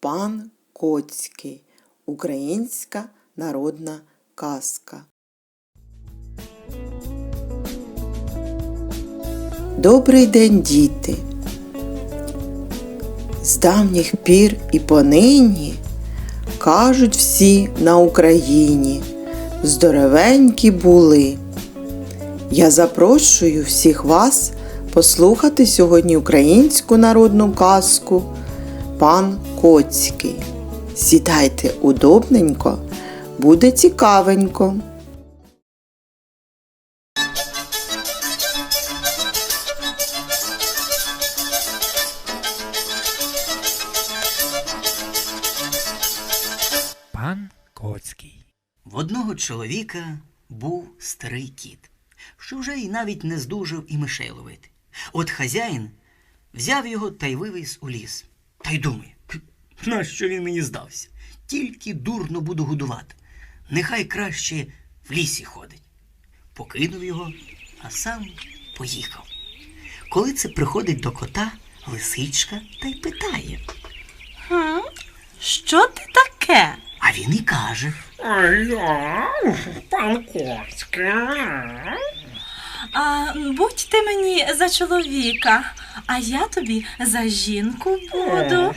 Пан Коцький. Українська народна казка. Добрий день, діти! З давніх пір і понині кажуть всі на Україні, здоровенькі були. Я запрошую всіх вас послухати сьогодні українську народну казку Пан Коцький. Сідайте удобненько, буде цікавенько. Пан Коцький. В одного чоловіка був старий кіт, що вже й навіть не здужав і мишей ловити. От хазяїн взяв його та й вивіз у ліс. Та й думає, «Хм, нащо він мені здався? Тільки дурно буду годувати. Нехай краще в лісі ходить. Покинув його, а сам поїхав. Коли це приходить до кота, лисичка та й питає. Що ти таке? А він і каже. А я, пан Коцький. А будь ти мені за чоловіка, а я тобі за жінку буду.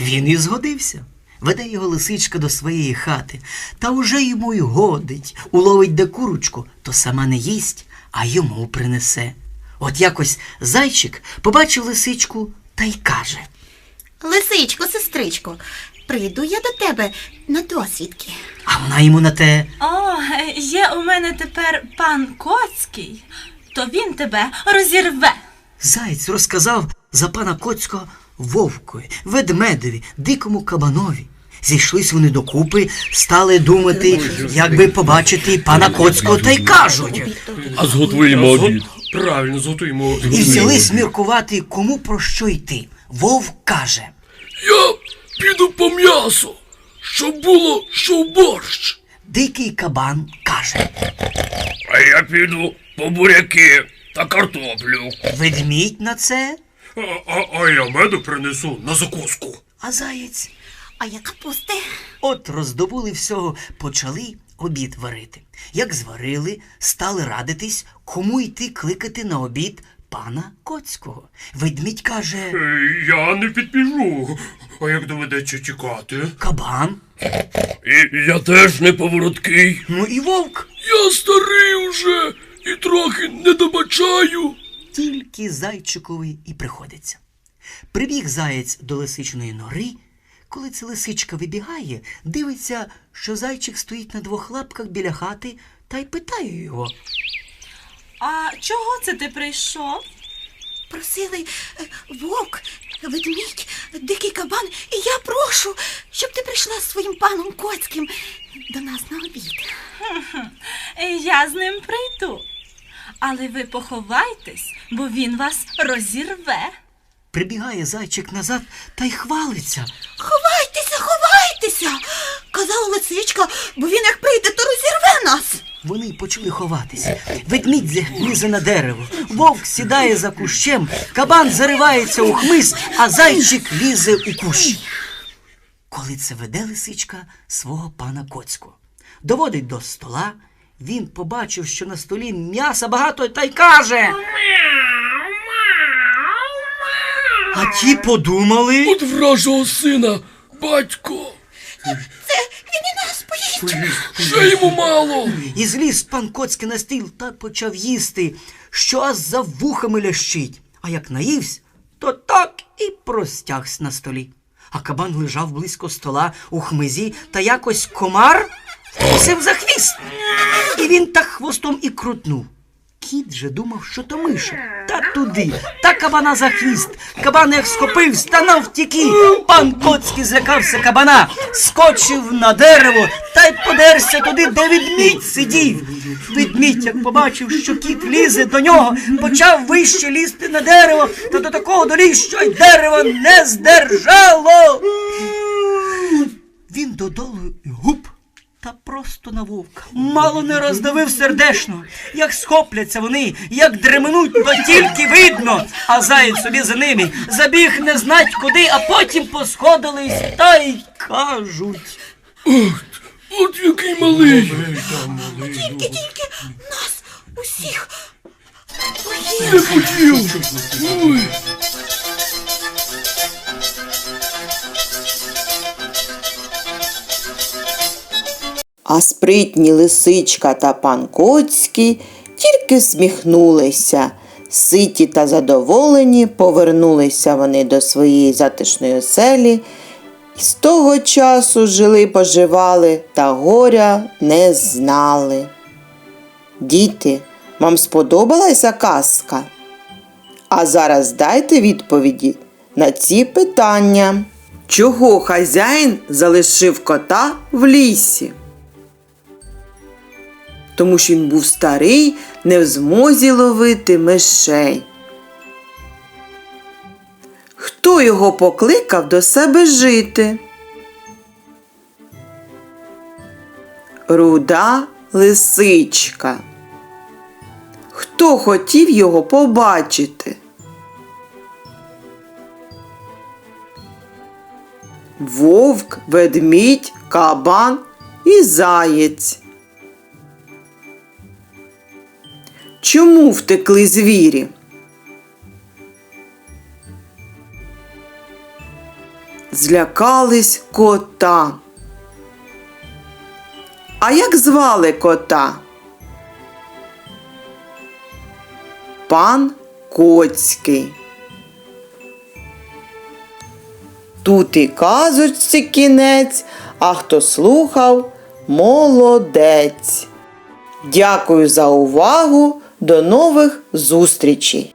Він і згодився. Веде його лисичка до своєї хати, та уже йому й годить, уловить де курочку, то сама не їсть, а йому принесе. От якось зайчик побачив лисичку та й каже. Лисичко, сестричко, прийду я до тебе на досвідки. А вона йому на те. О, є у мене тепер пан Коцький, то він тебе розірве. Заєць розказав за пана Коцького вовкові, ведмедеві, дикому кабанові. Зійшлись вони докупи, стали думати, як би побачити пана Коцького, та й кажуть. А зготуємо обід. Правильно, зготуємо. І взялись міркувати, кому про що йти. Вовк каже. Я піду по м'ясо, щоб було, що в борщ. Дикий кабан каже. А я піду по буряки та картоплю. Ведмідь на це, А, а, а я меду принесу на закуску. а заєць. А я капусти. От роздобули всього, почали обід варити. Як зварили, стали радитись, кому йти кликати на обід пана Коцького. Ведмідь каже Е, Я не підпіжу. А як доведеться тікати? кабан, І я теж не повороткий. ну і вовк. Я старий уже і трохи не добачаю. Тільки зайчикові і приходиться. Прибіг заєць до лисичної нори. Коли ця лисичка вибігає, дивиться, що зайчик стоїть на двох лапках біля хати та й питає його. А чого це ти прийшов? Просили е, вовк, ведмідь, дикий кабан, і я прошу, щоб ти прийшла з своїм паном Коцьким до нас на обід. Я з ним прийду. Але ви поховайтесь, бо він вас розірве. Прибігає зайчик назад та й хвалиться. Ховайтеся, ховайтеся, казала лисичка, бо він як прийде, то розірве нас. Вони почали ховатися. Ведмідь зе- лізе на дерево, вовк сідає за кущем, кабан заривається у хмиз, а зайчик лізе у кущ. Коли це веде лисичка свого пана Коцького. Доводить до стола, він побачив, що на столі м'яса багато та й каже. А ті подумали. От вражого сина, батько. Це він і нас поїсть. Ще йому мало. І зліз пан Коцький на стіл та почав їсти, що аж за вухами лящить. А як наївсь, то так і простягся на столі. А кабан лежав близько стола у хмизі, та якось комар вкусив за хвіст. Він так хвостом і крутнув. Кіт же думав, що то миша. Та туди, та кабана за хвіст. Кабан як схопився, та навтіки. Пан Коцький злякався кабана, скочив на дерево та й подерся туди, де ведмідь сидів. Ведмідь, як побачив, що кіт лізе до нього, почав вище лізти на дерево, та до такого доліз, що й дерево не здержало. Він додолу та просто на вовка. Мало не роздавив сердешно. Як схопляться вони, як дременуть, то тільки видно. А заєць собі за ними забіг не знать куди, а потім посходились та й кажуть. От який малий. Тільки, тільки нас усіх. Не хотів. Ой. А спритні лисичка та пан Коцький тільки всміхнулися. Ситі та задоволені повернулися вони до своєї затишної оселі і з того часу жили поживали та горя не знали. Діти, вам сподобалася казка? А зараз дайте відповіді на ці питання. Чого хазяїн залишив кота в лісі? Тому що він був старий, не в змозі ловити мишей. Хто його покликав до себе жити? Руда лисичка. Хто хотів його побачити? Вовк, ведмідь, кабан і заєць. Чому втекли звірі? Злякались кота. А як звали кота? Пан Коцький. Тут і казочці кінець, а хто слухав, молодець. Дякую за увагу. До нових зустрічей!